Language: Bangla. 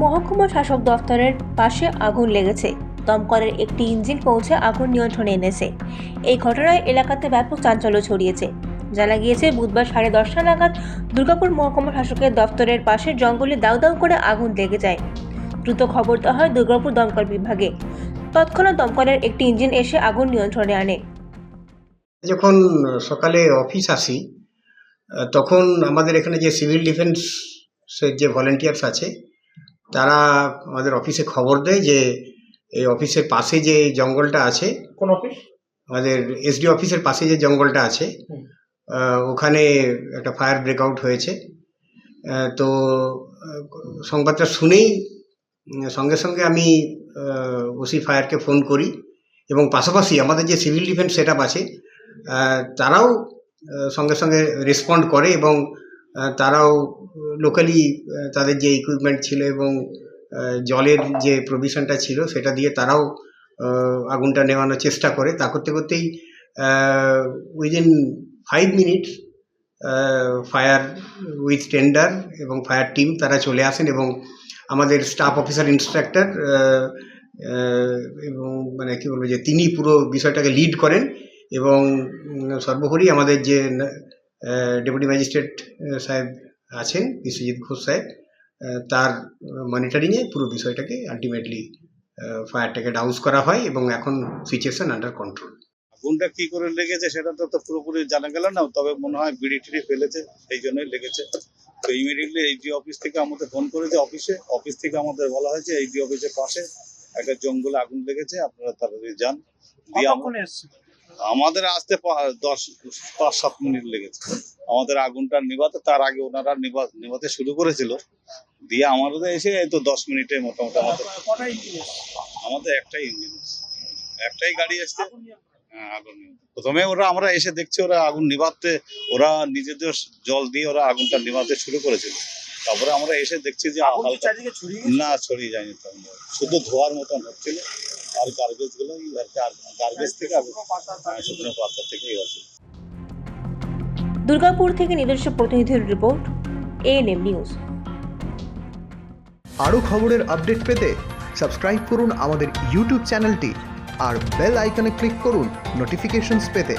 মহকুমা শাসক দফতরের পাশে আগুন লেগেছে। দমকলের একটি ইঞ্জিন পৌঁছে আগুন নিয়ন্ত্রণে এনেছে। এই ঘটনায় এলাকাতে ব্যাপক চাঞ্চল্য ছড়িয়েছে। জানা গিয়েছে, বুধবার সাড়ে দশটা নাগাদ দুর্গাপুর মহকুমা শাসকের দফতরের পাশে জঙ্গলে দাউ দাউ করে আগুন লেগে যায়। দ্রুত খবর দেওয়া হয় দুর্গাপুর দমকল বিভাগে। তৎক্ষণাৎ দমকলের একটি ইঞ্জিন এসে আগুন নিয়ন্ত্রণে আনে। যখন সকালে অফিস আসি, তখন আমাদের এখানে যে সিভিল ডিফেন্সের যে ভলেন্টিয়ার্স আছে তারা আমাদের অফিসে খবর দেয় যে এই অফিসের পাশে যে জঙ্গলটা আছে কোন অফিস আমাদের এসডি অফিসের পাশে যে জঙ্গলটা আছে ওখানে একটা ফায়ার ব্রেকআউট হয়েছে। তো সংবাদটা শুনেই সঙ্গে সঙ্গে আমি ওসি ফায়ারকে ফোন করি এবং পাশাপাশি আমাদের যে সিভিল ডিফেন্স সেট আছে তারাও সঙ্গে সঙ্গে রেসপন্ড করে এবং তারাও লোকালি তাদের যে ইকুইপমেন্ট ছিল এবং জলের যে প্রভিশনটা ছিল, সেটা দিয়ে তারাও আগুনটা নেওয়ানোর চেষ্টা করে। তা করতে করতেই within five minute fire with tender এবং ফায়ার টিম তারা চলে আসেন এবং আমাদের স্টাফ অফিসার ইন্সট্রাক্টর এবং মানে কী বলব যে তিনি পুরো বিষয়টাকে লিড করেন এবং সর্বোপরি আমাদের যে ডেপুটি ম্যাজিস্ট্রেট সাহেব আছেন বিশ্বজিৎ ঘোষ সাহেব। তার মনিটরিংয়ে পুরো বিষয়টাকে আলটিমেটলি ফায়ারটাকে ডাউস করা হয় এবং এখন সিচুয়েশন আন্ডার কন্ট্রোল আগুনটা কি করে লেগেছে সেটা তো তো পুরোপুরি জানা গেল না তবে মনে হয় বিড়ি টিড়ি ফেলেছে সেই জন্যই লেগেছে। তো ইমিডিয়েটলি এইচডি অফিস থেকে আমাদের ফোন করেছে অফিসে অফিস থেকে আমাদের বলা হয়েছে এইচডি অফিসের পাশে একটা জঙ্গলে আগুন লেগেছে আপনারা তাড়াতাড়ি যান। দিয়ে আমাদের আসতে দশ পাঁচ সাত মিনিট লেগেছে। আমাদের আগুনটা নিভাতে তার আগে ওনারা নিভাতে শুরু করেছিল। দিয়ে আমাদের এসে এই তো দশ মিনিটে মোটামুটি আমাদের আমাদের একটাই ইঞ্জিন একটাই গাড়ি আসছে হ্যাঁ, আগুন প্রথমে ওরা আমরা এসে দেখছি ওরা আগুন নিভাতে ওরা নিজেদের জল দিয়ে ওরা আগুনটা নিভাতে শুরু করেছিল। তারপরে আমরা এসে দেখছি যে না ছড়িয়ে যায়নি। শুধু ধোয়ার মতন হচ্ছিল। আর গার্বেজগুলো গার্বেজ থেকে হ্যাঁ, শুকনো পাতা থেকে হচ্ছে। দুর্গাপুর থেকে নিজস্ব প্রতিনিধির রিপোর্ট এএনএম নিউজ আরও খবরের আপডেট পেতে সাবস্ক্রাইব করুন আমাদের ইউটিউব চ্যানেলটি আর বেল আইকনে ক্লিক করুন নোটিফিকেশনস পেতে।